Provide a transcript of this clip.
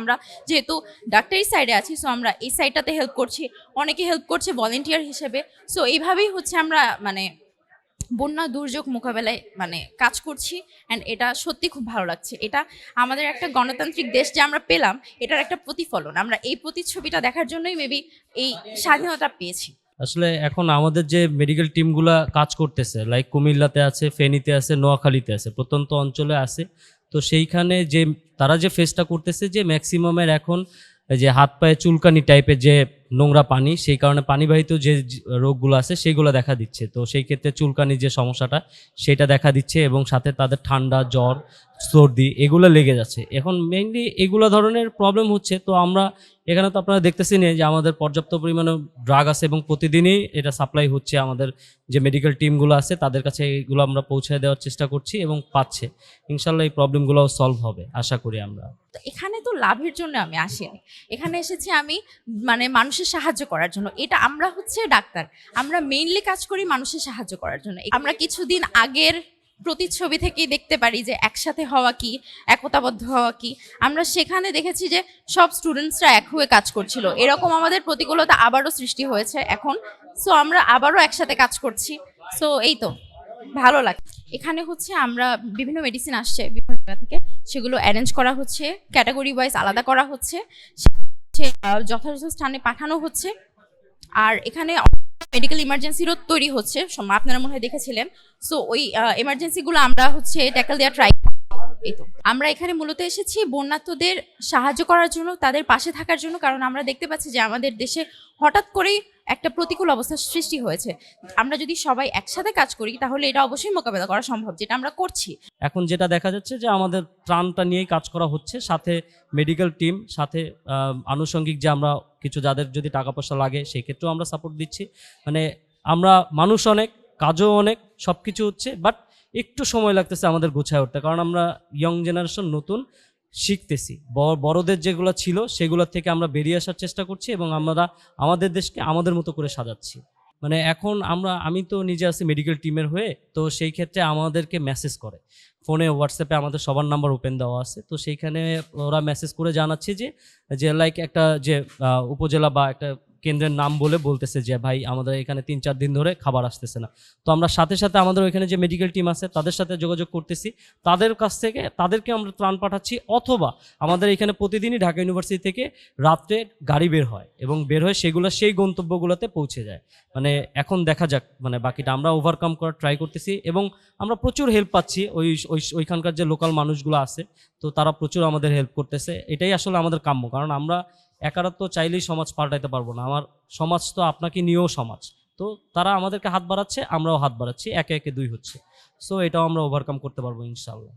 আমরা যেহেতু ডাক্তারি সাইডে আছি সো আমরা এই সাইডটাতে হেল্প করছি। অনেকে হেল্প করছে ভলেন্টিয়ার হিসেবে। সো এইভাবেই হচ্ছে আমরা মানে বন্যা দুর্যোগ মোকাবেলায় মানে কাজ করছি অ্যান্ড এটা সত্যি খুব ভালো লাগছে। এটা আমাদের একটা গণতান্ত্রিক দেশ যে আমরা পেলাম, এটার একটা প্রতিফলন। আমরা এই প্রতিচ্ছবিটা দেখার জন্যই মেবি এই স্বাধীনতা পেয়েছি। আসলে এখন আমাদের যে মেডিকেল টিমগুলা কাজ করতেছে লাইক কুমিল্লাতে আছে, ফেনীতে আছে, নোয়াখালীতে আছে, প্রত্যন্ত অঞ্চলে আছে তো সেইখানে যে, তারা যে ফেসটা করতেছে যে ম্যাক্সিমামের এখন যে হাত পায়ে চুলকানি টাইপের যে নোংরা পানি, সেই কারণে পানিবাহিত যে রোগগুলো আছে সেইগুলো দেখা দিচ্ছে। তো সেই ক্ষেত্রে চুলকানির যে সমস্যাটা, সেটা দেখা দিচ্ছে এবং সাথে তাদের ঠান্ডা, জ্বর, সর্দি এগুলো লেগে যাচ্ছে। এখন মেইনলি এগুলো ধরনের প্রবলেম হচ্ছে। তো আমরা এখানে তো আপনারা দেখতেছি দেখতেছেন যে আমাদের পর্যাপ্ত পরিমাণে ড্রাগ আছে এবং প্রতিদিনই এটা সাপ্লাই হচ্ছে আমাদের যে মেডিকেল টিমগুলো আছে, তাদের কাছে এগুলো আমরা পৌঁছে দেওয়ার চেষ্টা করছি এবং পাচ্ছে। ইনশাল্লাহ এই প্রবলেমগুলোও সলভ হবে, আশা করি আমরা। এখানে তো লাভের জন্য আমি আসিনি। এখানে এসেছি আমি মানে মানুষের সাহায্য করার জন্য। এটা আমরা হচ্ছে ডাক্তার। আমরা মেইনলি কাজ করি মানুষের সাহায্য করার জন্য। আমরা কিছুদিন আগের প্রতিচ্ছবি থেকেই দেখতে পারি যে একসাথে হওয়া কি, একতাবদ্ধ হওয়া কি। আমরা সেখানে দেখেছি যে সব স্টুডেন্টসরা এক হয়ে কাজ করছিল। এরকম আমাদের প্রতিকূলতা আবারও সৃষ্টি হয়েছে এখন। সো আমরা আবারও একসাথে কাজ করছি। সো এই তো। ভালো লাগে এখানে হচ্ছে আমরা বিভিন্ন মেডিসিন আসছে বিভিন্ন জায়গা থেকে। সেগুলো অ্যারেঞ্জ করা হচ্ছে। ক্যাটাগরি ওয়াইজ আলাদা করা হচ্ছে। যথাযথ স্থানে পাঠানো হচ্ছে। আর এখানে মেডিকেল ইমার্জেন্সিরও তৈরি হচ্ছে আপনারা মনে হয় দেখেছিলেন। সো ওই এমার্জেন্সিগুলো আমরা হচ্ছে ট্যাকেল দেওয়া ট্রাই এই তো। আমরা এখানে মূলত এসেছি বন্যার্থদের সাহায্য করার জন্য, তাদের পাশে থাকার জন্য, কারণ আমরা দেখতে পাচ্ছি যে আমাদের দেশে হঠাৎ করেই একটা প্রতিকূল অবস্থার সৃষ্টি হয়েছে। আমরা যদি সবাই একসাথে কাজ করি, তাহলে এটা অবশ্যই মোকাবেলা করা সম্ভব, যেটা আমরা করছি। এখন যেটা দেখা যাচ্ছে যে আমাদের ত্রাণটা নিয়েই কাজ করা হচ্ছে, সাথে মেডিকেল টিম সাথে আনুষঙ্গিক যে আমরা কিছু যাদের যদি টাকা পয়সা লাগে সেই ক্ষেত্রেও আমরা সাপোর্ট দিচ্ছি। মানে আমরা মানুষ অনেক, কাজও অনেক সব কিছু হচ্ছে বাট একটু সময় লাগতেছে আমাদের গোছায় উঠতে, কারণ আমরা ইয়ং জেনারেশন নতুন শিখতেছি। বড়দের যেগুলো ছিল সেগুলো থেকে আমরা বেরিয়ে আসার চেষ্টা করছি এবং আমরা আমাদের দেশকে আমাদের মতো করে সাজাচ্ছি। মানে এখন আমরা, আমি তো নিজে আছি মেডিকেল টিমের হয়ে, তো সেই ক্ষেত্রে আমাদেরকে মেসেজ করে। ফোনে হোয়াটসঅ্যাপে আমাদের সবার নাম্বার ওপেন দেওয়া আছে, তো সেইখানে ওরা মেসেজ করে জানাচ্ছে যে যে লাইক একটা যে উপজেলা বা একটা কেন্দ্রের নাম বলে বলতেছে যে, ভাই, আমাদের এখানে তিন, চার দিন ধরে খাবার আসতেছে না। তো আমরা সাথে সাথে আমাদের ওইখানে যে মেডিকেল টিম আছে, তাদের সাথে যোগাযোগ করতেছি। তাদের কাছ থেকে, তাদেরকে আমরা ত্রাণ পাঠাচ্ছি অথবা আমাদের এখানে প্রতিদিনই ঢাকা ইউনিভার্সিটি থেকে রাত্রে গাড়ি বের হয় এবং বের হয়ে সেগুলো, সেই গন্তব্যগুলোতে পৌঁছে যায়। মানে এখন দেখা যাক মানে বাকিটা আমরা ওভারকাম করার ট্রাই করতেছি এবং আমরা প্রচুর হেল্প পাচ্ছি ওই, ওই- ওইখানকার যে লোকাল মানুষগুলো আছে। তো তারা প্রচুর আমাদের হেল্প করতেছে। এটাই আসলে আমাদের কাম্য। কারণ আমরা একারা চাইলেই সমাজ পাল্টাইতে পারব না। আমার সমাজ তো আপনাকে নিয়েও সমাজ। তো তারা আমাদেরকে হাত বাড়াচ্ছে, আমরাও হাত বাড়াচ্ছি, একে একে দুই হচ্ছে। সো এটাও আমরা ওভারকাম করতে পারব ইনশাল্লাহ